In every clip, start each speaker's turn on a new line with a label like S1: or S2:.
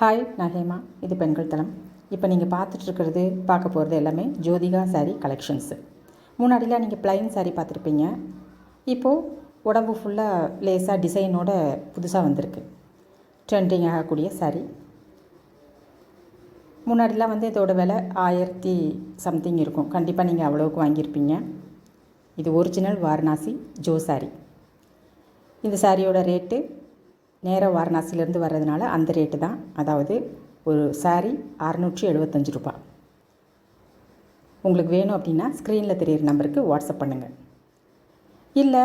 S1: Hi நான் ஹேமா. இது பெண்கள் தளம். இப்போ நீங்கள் பார்த்துட்ருக்கிறது பார்க்க போகிறது எல்லாமே ஜோதிகா saree கலெக்ஷன்ஸு முன்னாடிலாம் நீங்கள் ப்ளைன் saree பார்த்துருப்பீங்க. இப்போது உடம்பு ஃபுல்லாக லேசாக டிசைனோட புதுசாக வந்திருக்கு. ட்ரெண்டிங் ஆகக்கூடிய saree. முன்னாடிலாம் வந்து இதோட விலை ஆயிரத்தி சம்திங் இருக்கும். கண்டிப்பாக நீங்கள் அவ்வளோவுக்கு வாங்கியிருப்பீங்க. இது ஒரிஜினல் வாரணாசி ஜோ saree. இந்த சாரியோட ரேட்டு நேராக வாரணாசிலேருந்து வர்றதுனால அந்த ரேட்டு தான். அதாவது ஒரு சாரீ அறநூற்றி எழுபத்தஞ்சு ரூபா உங்களுக்கு வேணும் அப்படின்னா ஸ்க்ரீனில் தெரியிற நம்பருக்கு வாட்ஸ்அப் பண்ணுங்கள் இல்லை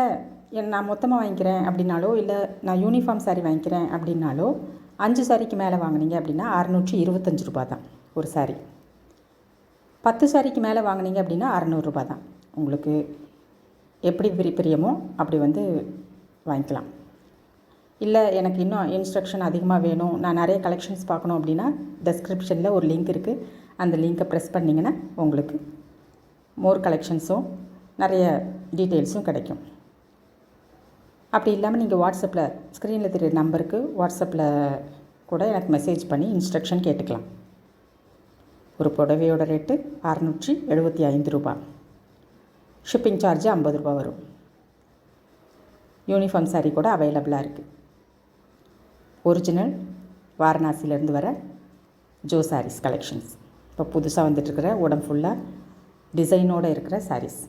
S1: என் நான் மொத்தமாக வாங்கிக்கிறேன் அப்படின்னாலோ இல்லை நான் யூனிஃபார்ம் சாரீ வாங்கிக்கிறேன் அப்படின்னாலோ அஞ்சு சாரிக்கு மேலே வாங்குனீங்க அப்படின்னா அறநூற்றி இருபத்தஞ்சு ரூபா தான் ஒரு சாரீ பத்து சாரிக்கு மேலே வாங்குனீங்க அப்படின்னா அறநூறுரூபா தான். உங்களுக்கு எப்படி பிரியமோ அப்படி வந்து வாங்கிக்கலாம். இல்லை எனக்கு இன்னும் இன்ஸ்ட்ரக்ஷன் அதிகமாக வேணும். நான் நிறைய கலெக்ஷன்ஸ் பார்க்கணும் அப்படின்னா டெஸ்கிரிப்ஷனில் ஒரு லிங்க் இருக்குது அந்த லிங்க்கை ப்ரெஸ் பண்ணிங்கன்னா உங்களுக்கு மோர் கலெக்ஷன்ஸும் நிறைய டீட்டெயில்ஸும் கிடைக்கும். அப்படி இல்லாமல் நீங்கள் வாட்ஸ்அப்பில் ஸ்க்ரீனில் தெரியுற நம்பருக்கு வாட்ஸ்அப்பில் கூட எனக்கு மெசேஜ் பண்ணி இன்ஸ்ட்ரக்ஷன் கேட்டுக்கலாம். ஒரு புடவையோட ரேட்டு அறநூற்றி எழுபத்தி ஐந்து ரூபாய் ஷிப்பிங் சார்ஜ் ஐம்பது ரூபா வரும். யூனிஃபார்ம் saree கூட அவைலபிளாக இருக்குது ஒரிஜினல் வாரணாசியிலேருந்து வர ஜோ சாரீஸ் கலெக்ஷன்ஸ் இப்போ புதுசாக வந்துட்டுருக்கிற உடம்பு ஃபுல்லாக டிசைனோடு இருக்கிற சாரீஸ்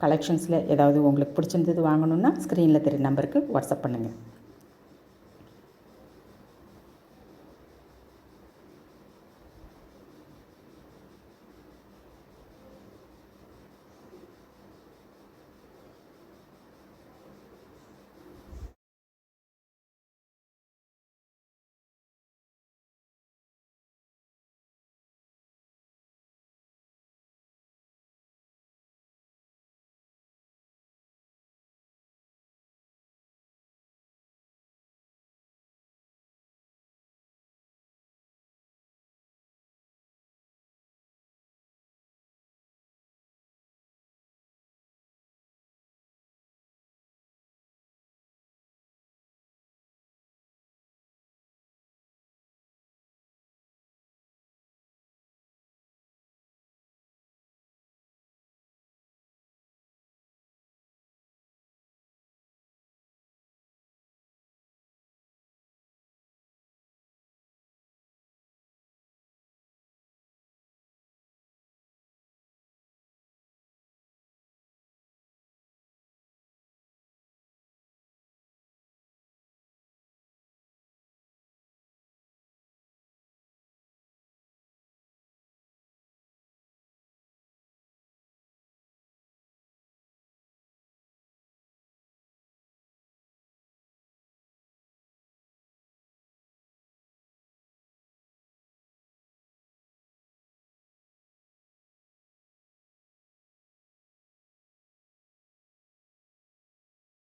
S1: கலெக்ஷன்ஸில் ஏதாவது உங்களுக்கு பிடிச்சிருந்தது வாங்கணுன்னா ஸ்க்ரீனில் தெரிய நம்பருக்கு வாட்ஸ்அப் பண்ணுங்கள்